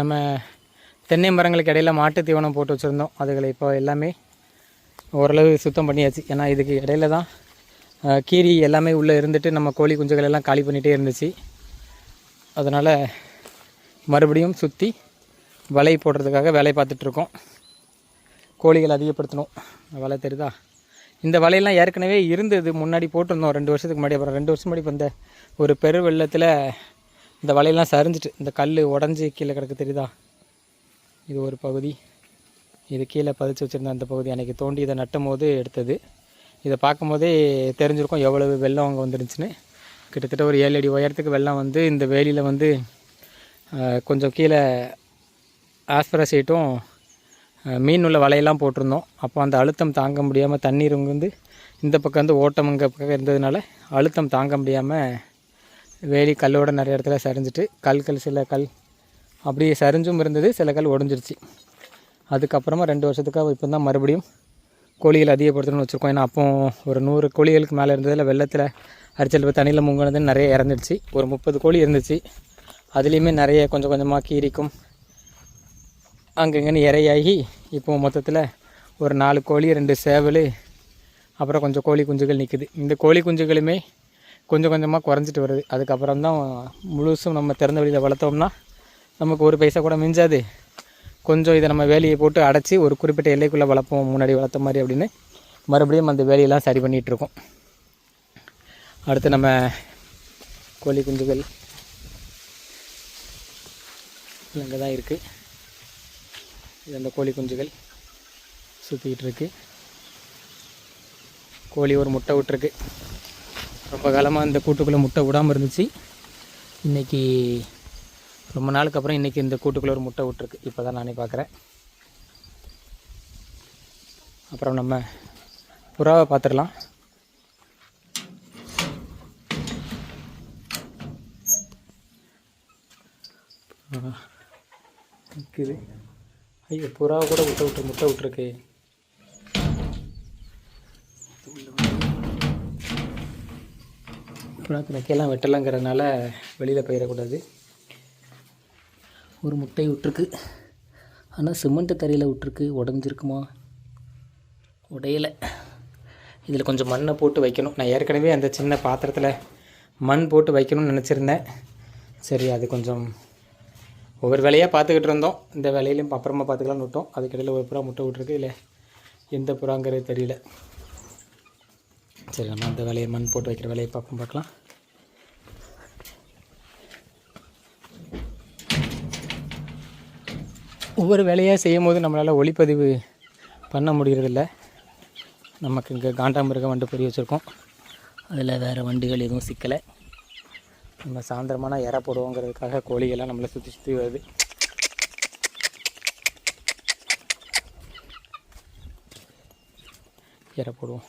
நம்ம தென்னை மரங்களுக்கு இடையில் மாட்டு தீவனம் போட்டு வச்சுருந்தோம். அதுகளை இப்போ எல்லாமே ஓரளவு சுத்தம் பண்ணியாச்சு. ஏன்னா இதுக்கு இடையில தான் கீரி எல்லாமே உள்ளே இருந்துட்டு நம்ம கோழி குஞ்சுகள் எல்லாம் காலி பண்ணிகிட்டே இருந்துச்சு. அதனால் மறுபடியும் சுற்றி வலை போடுறதுக்காக வேலை பார்த்துட்ருக்கோம் கோழிகள் அதிகப்படுத்தணும். வலை தெரியுதா? இந்த வலையெல்லாம் ஏற்கனவே இருந்தது. முன்னாடி போட்டிருந்தோம். ரெண்டு வருஷத்துக்கு முன்னாடி. அப்புறம் ரெண்டு வருஷம் முன்னாடி இப்போ இந்த ஒரு பெரு வெள்ளத்தில் இந்த வலையெல்லாம் சரிஞ்சிட்டு இந்த கல் உடஞ்சி கீழே கிடக்கு தெரியுதா? இது ஒரு பகுதி. இது கீழே பதிச்சு வச்சுருந்த அந்த பகுதி. அன்றைக்கி தோண்டி இதை நட்டும் போது எடுத்தது. இதை பார்க்கும்போதே தெரிஞ்சிருக்கும் எவ்வளவு வெள்ளம் அங்கே வந்துருந்துச்சுன்னு. கிட்டத்தட்ட ஒரு ஏழு அடி உயரத்துக்கு வெள்ளம் வந்து இந்த வேலியில் வந்து கொஞ்சம் கீழே ஆஸ்பரஸ் சீட்டும் மீன் உள்ள வலையெல்லாம் போட்டிருந்தோம். அப்போ அந்த அழுத்தம் தாங்க முடியாமல் தண்ணீர் இங்கே வந்து இந்த பக்கம் வந்து ஓட்டம் இங்கே பக்கம் இருந்ததுனால அழுத்தம் தாங்க முடியாமல் வேலி கல்லோட நிறைய இடத்துல சரிஞ்சிட்டு கல்கள் சில கல். அப்படியே சரிஞ்சும் இருந்தது சில கல் உடஞ்சிருச்சு அதுக்கப்புறமா ரெண்டு வருஷத்துக்காக இப்போ தான் மறுபடியும் கோழிகள் அதிகப்படுத்தணும்னு வச்சுருக்கோம். ஏன்னா அப்போ ஒரு நூறு கோழிகளுக்கு மேலே இருந்ததில் வெள்ளத்தில் அரிச்சல் இப்போ தண்ணியில் முங்கினது நிறைய இறந்துடுச்சு. ஒரு முப்பது கோழி இருந்துச்சு. அதுலேயுமே நிறைய கொஞ்சம் கொஞ்சமாக கீரிக்கும் அங்கங்கன்னு இறையாகி இப்போ மொத்தத்தில் ஒரு நாலு கோழி ரெண்டு சேவல் அப்புறம் கொஞ்சம் கோழி குஞ்சுகள் நிற்குது இந்த கோழி குஞ்சுகளுமே கொஞ்சம் கொஞ்சமாக குறைஞ்சிட்டு வருது. அதுக்கப்புறம் தான் முழுசும் நம்ம திறந்த வெளியில் வளர்த்தோம்னா நமக்கு ஒரு பைசா கூட மிஞ்சாது. கொஞ்சம் இதை நம்ம வேலையை போட்டு அடைச்சி ஒரு குறிப்பிட்ட எல்லைக்குள்ளே வளர்ப்போம் முன்னாடி வளர்த்த மாதிரி அப்படின்னு மறுபடியும் அந்த வேலையெல்லாம் சரி பண்ணிகிட்ருக்கோம் அடுத்து நம்ம கோழி குஞ்சுகள் இங்கே தான் இருக்குது இது அந்த கோழி குஞ்சுகள் சுற்றிக்கிட்டு இருக்கு. கோழி ஒரு முட்டை விட்டுருக்கு. ரொம்ப காலமாக இந்த கூட்டுக்குள்ளே முட்டை விடாமல் இருந்துச்சு. இன்றைக்கி ரொம்ப நாளுக்கு அப்புறம் இன்றைக்கி இந்த கூட்டுக்குள்ளே ஒரு முட்டை விட்டுருக்கு. இப்போ தான் நானே பார்க்குறேன் அப்புறம் நம்ம புறாவை பார்த்துடலாம் நிற்குது ஐயோ புறாவை கூட விட்டு விட்டு முட்டை விட்டுருக்கு. புறாக்கு ரெக்கையெல்லாம் வெட்டலைங்கிறதுனால வெளியில் போயிடக்கூடாது. ஒரு முட்டை விட்டுருக்கு. ஆனால் சிமெண்ட்டு தரையில் விட்டுருக்கு. உடஞ்சிருக்குமா? உடையலை. இதில் கொஞ்சம் மண்ணை போட்டு வைக்கணும். நான் ஏற்கனவே அந்த சின்ன பாத்திரத்தில் மண் போட்டு வைக்கணும்னு நினச்சிருந்தேன். சரி அது கொஞ்சம் ஒவ்வொரு வேலையாக பார்த்துக்கிட்டு இருந்தோம். இந்த வேலையிலையும் அப்புறமா பார்த்துக்கலாம்னு விட்டோம். அதுக்கிடையில் ஒரு புறா முட்டை விட்ருக்கு இல்லை எந்த புறாங்கிறது தெரியல. சரி நம்ம அந்த வேலையை மண் போட்டு வைக்கிற வேலையை பார்ப்போம் பார்க்கலாம். ஒவ்வொரு வேலையாக செய்யும் போது நம்மளால் ஒளிப்பதிவு பண்ண முடிகிறதில்ல நமக்கு இங்கே காண்டாமிருக வண்டு பொறி வச்சுருக்கோம். அதில் வேறு வண்டுகள் எதுவும் சிக்கலை. நம்ம சாயந்தரமான இற போடுவோங்கிறதுக்காக கோழிகள்லாம் நம்மளை சுற்றி சுற்றி வருது. இற போடுவோம்.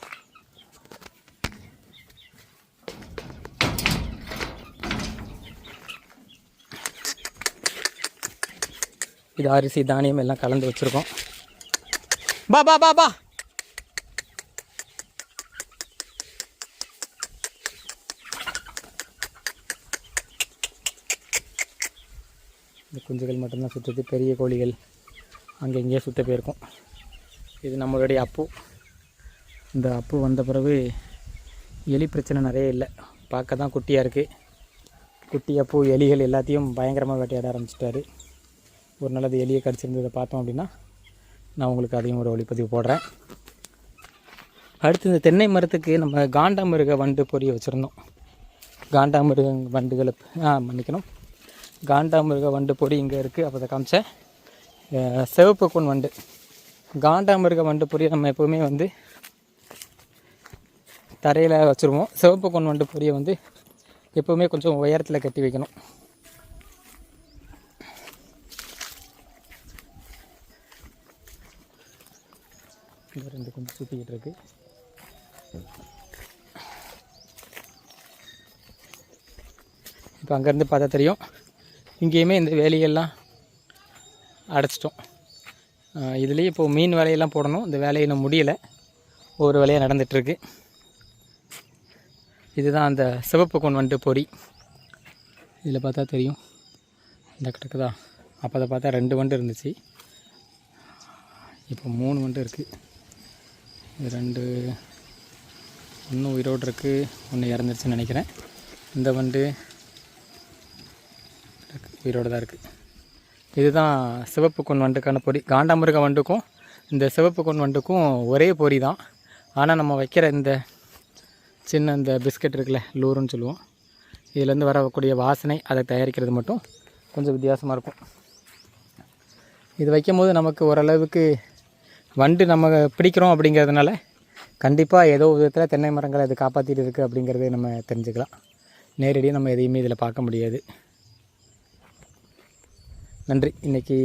இது அரிசி தானியம் எல்லாம் கலந்து வச்சுருக்கோம். பா பா பா பா. இந்த குஞ்சுகள் மட்டும்தான் சுற்றுது பெரிய கோழிகள் அங்கே இங்கேயே சுற்ற போயிருக்கும். இது நம்மளுடைய அப்பு. இந்த அப்பு வந்த பிறகு எலி பிரச்சனை நிறைய இல்லை. பார்க்க தான் குட்டியாக இருக்குது குட்டி அப்பு எலிகள் எல்லாத்தையும் பயங்கரமாக வேட்டையாட ஆரம்பிச்சிட்டாரு. ஒரு நல்லது அது கடிச்சிருந்ததை பார்த்தோம் அப்படின்னா நான் உங்களுக்கு அதையும் ஒரு ஒளிப்பதிவு போடுறேன். அடுத்து இந்த தென்னை மரத்துக்கு நம்ம காண்டாமிருக வண்டு பொரிய வச்சுருந்தோம். காண்டாமிருக வண்டுகளை ஆ மன்னிக்கணும். காண்டாமிருக வண்டு பொடி இங்கே இருக்குது அப்போ அதை காமிச்சேன். சிவப்பு கொன் வண்டு. காண்டாமிருக வண்டு பொரியை நம்ம எப்போவுமே வந்து தரையில் வச்சுருவோம். சிவப்பு கொன் வண்டு பொரியை வந்து எப்போவுமே கொஞ்சம் உயரத்தில் கட்டி வைக்கணும். இந்த ரெண்டு கொஞ்சம் சுற்றிக்கிட்டு இருக்கு. இப்போ அங்கேருந்து பார்த்தா தெரியும். இங்கேயுமே இந்த வேலையெல்லாம் அடைச்சிட்டோம். இதுலேயே இப்போது மீன் வேலையெல்லாம் போடணும். இந்த வேலையை இன்னும் முடியலை. ஒவ்வொரு வேலையாக நடந்துகிட்ருக்கு இதுதான் அந்த சிவப்பு கொன் வந்துட்டு பொறி. இதில் பார்த்தா தெரியும். இந்த கிடக்குதா அப்போ அதை பார்த்தா ரெண்டு வண்டு இருந்துச்சு. இப்போ மூணு வண்டு இருக்குது இது ரெண்டு ஒன்று உயிரோடு இருக்குது ஒன்று இறந்துருச்சுன்னு நினைக்கிறேன். இந்த வண்டு உயிரோடு தான் இருக்குது இதுதான் சிவப்பு கொன் வண்டுக்கான பொறி. காண்டாமிருக வண்டுக்கும் இந்த சிவப்பு கொன் வண்டுக்கும் ஒரே பொறி தான். ஆனால் நம்ம வைக்கிற இந்த சின்ன இந்த பிஸ்கட் இருக்குல்ல லூருன்னு சொல்லுவோம். இதுலேருந்து வரக்கூடிய வாசனை அதை தயாரிக்கிறது மட்டும் கொஞ்சம் வித்தியாசமாக இருக்கும். இது வைக்கும் போது நமக்கு ஓரளவுக்கு வண்டு நம்ம பிடிக்கிறோம் அப்படிங்கிறதுனால கண்டிப்பாக ஏதோ விதத்தில் தென்னை மரங்களை அது காப்பாற்றிட்டு இருக்குது அப்படிங்கிறத நம்ம தெரிஞ்சுக்கலாம். நேரடியாக நம்ம எதையுமே இதில் பார்க்க முடியாது. நன்றி. இன்றைக்கி